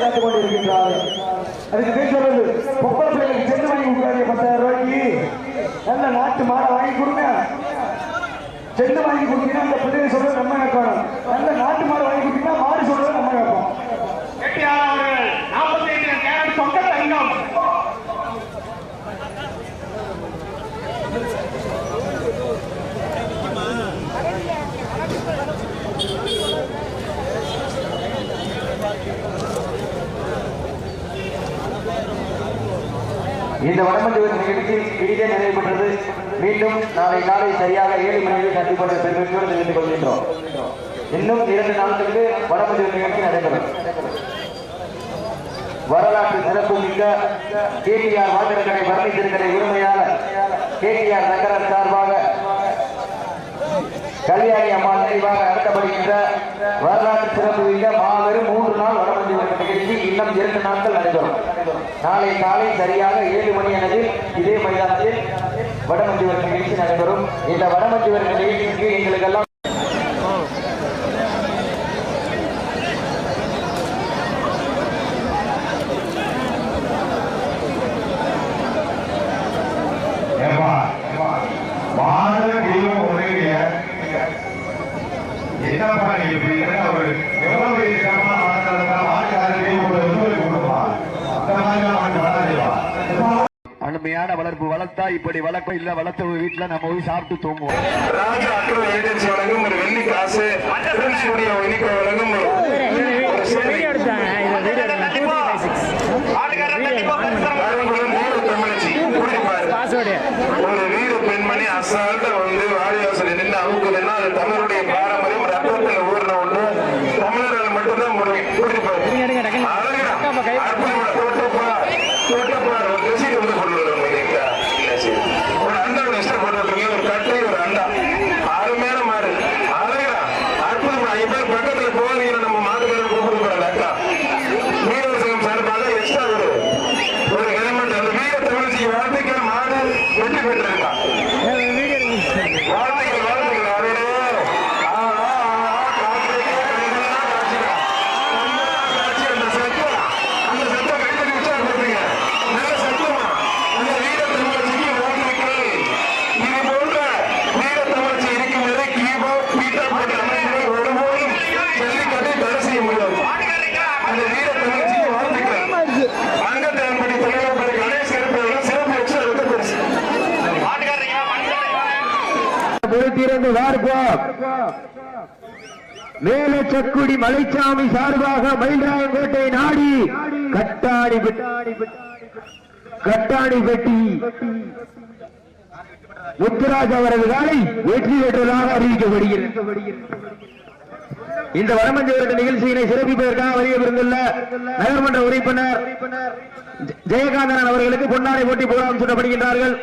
காத்துக் கொண்டிருக்கின்றார்கள் அதுக்கு பேர் சொல்றது பொம்பளை பிள்ளைகளுக்கு சென்று வாங்கி கொடுக்காதீங்க பத்தாயிரம் ரூபாய்க்கு நல்ல நாட்டு மாடை வாங்கி கொடுங்க. செண்டு வாங்கி கொடுத்தீங்கன்னா அந்த பிள்ளைங்க சொல்றது நம்ம கேட்கணும். நல்ல நாட்டு மாடு வாங்கி கொடுத்தீங்கன்னா மாடு சொல்றது நம்ம கேட்போம். இந்த வடமஞ்சூர் நிகழ்ச்சி இனிதே நிறைவு பெற்றது மீண்டும் நாளை காலை சரியாக ஏழு மணிக்கு சந்திப்பட்ட பெருமையோடு தெரிந்து கொள்கின்றோம். இன்னும் இரண்டு நாட்களுக்கு வடமஞ்சூர் நிகழ்ச்சி நடைபெறும். வரலாற்று சிறப்பு மிக்க கேடிஆர் வாகனக்கடை வரணி திருக்கடை உரிமையாளர் கேடிஆர் நகர சார்பாக கல்யாணி அம்மாள் நினைவாக நடத்தப்படுகின்ற வரலாற்று சிறப்பு மிக்க மாபெரும் மூன்று நாள் வடமஞ்சி நிகழ்ச்சி இன்னும் இரண்டு நாட்கள் நடைபெறும். நாளை காலை சரியாக ஏழு மணி அளவில் இதே மைதானத்தில் வடமஞ்சி நிகழ்ச்சி நடைபெறும். இந்த வடமஞ்சி விளக்கு நிகழ்ச்சிக்கு எங்களுக்கெல்லாம் என்னப்பா இப்படி? எவ்வளவு ஒரு ஒத்துழைப்பு கொடுப்பா. அந்த. அருமையான வளர்ப்பு. வளர்த்தா இப்படி வளர்க்கும் இல்ல வளர்த்த வீட்டுல நம்ம போய் சாப்பிட்டு தூங்குவோம். ராஜா அக்ரோ ஏஜென்சி வழங்கும் ஒரு வெள்ளி காசு. இனிக்கோ வழங்கும் ஒரு ஒரு சேவை கருங்குளம் வீர தமிழச்சி கூட்டிப்பாரு. ஒரு வீர பெண்மணி அசால்ட்டா வந்து வாடிவாசல் நின்று அமுக்குதுன்னா அது தமிழருடைய பாரம்பரியம் ரத்தத்தில் ஊர்ன ஒண்ணு. தமிழர்கள் மட்டும்தான் முடியும் அழகுடா. அற்புதமா. தோட்டப்பா. தோட்டப்பா பொறுத்திருந்து பார்ப்போம் மேலச்சக்குடி மலைச்சாமி சார்பாக மயிலாயங்கோட்டை நாடி கட்டாணி பெட்டி- கட்டாணி பெட்டி. முத்துராஜ் அவரது காலை வெற்றி பெற்றதாக அறிவிக்கப்படுகிறது. இந்த வடமஞ்சவரது நிகழ்ச்சியினை சிறப்பிப்பதற்காக வருகின்றுள்ள நகர்மன்ற உறுப்பினர் ஜெ- ஜெயகாந்தன் அவர்களுக்கு பொன்னாடை போட்டி போராட்டம் சொல்லப்படுகின்றார்கள்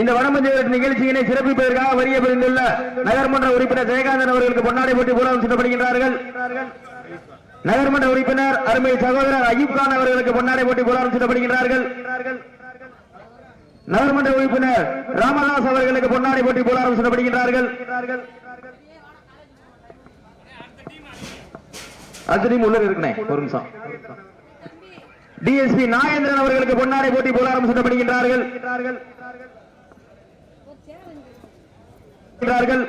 இந்த வடமஞ்சவரத்து நிகழ்ச்சியினை சிறப்பிப்பதற்காக வரிய பிரிந்துள்ள நகர்மன்ற உறுப்பினர் ஜெயகாந்தன் அவர்களுக்கு பொன்னாடை போட்டி பூலம் சுட்டப்படுகின்றார்கள். நகர்மன்ற உறுப்பினர் அருமை சகோதரர் அயூப் கான் அவர்களுக்கு பொன்னாடை போட்டி போராட்டம் சுட்டப்படுகின்றார்கள். நகர்மன்ற உறுப்பினர் ராமதாஸ் அவர்களுக்கு பொன்னாடை போட்டி போராட்டம் சுடப்படுகின்றார்கள் அத்தனையும் உள்ள இருக்கிறேன் ஒரு நிமிஷம். டிஎஸ்பி நாகேந்திரன் அவர்களுக்கு பொன்னாடை போட்டி போராட்டம் சுட்டப்படுகின்றார்கள். இருக்கிறார்கள்.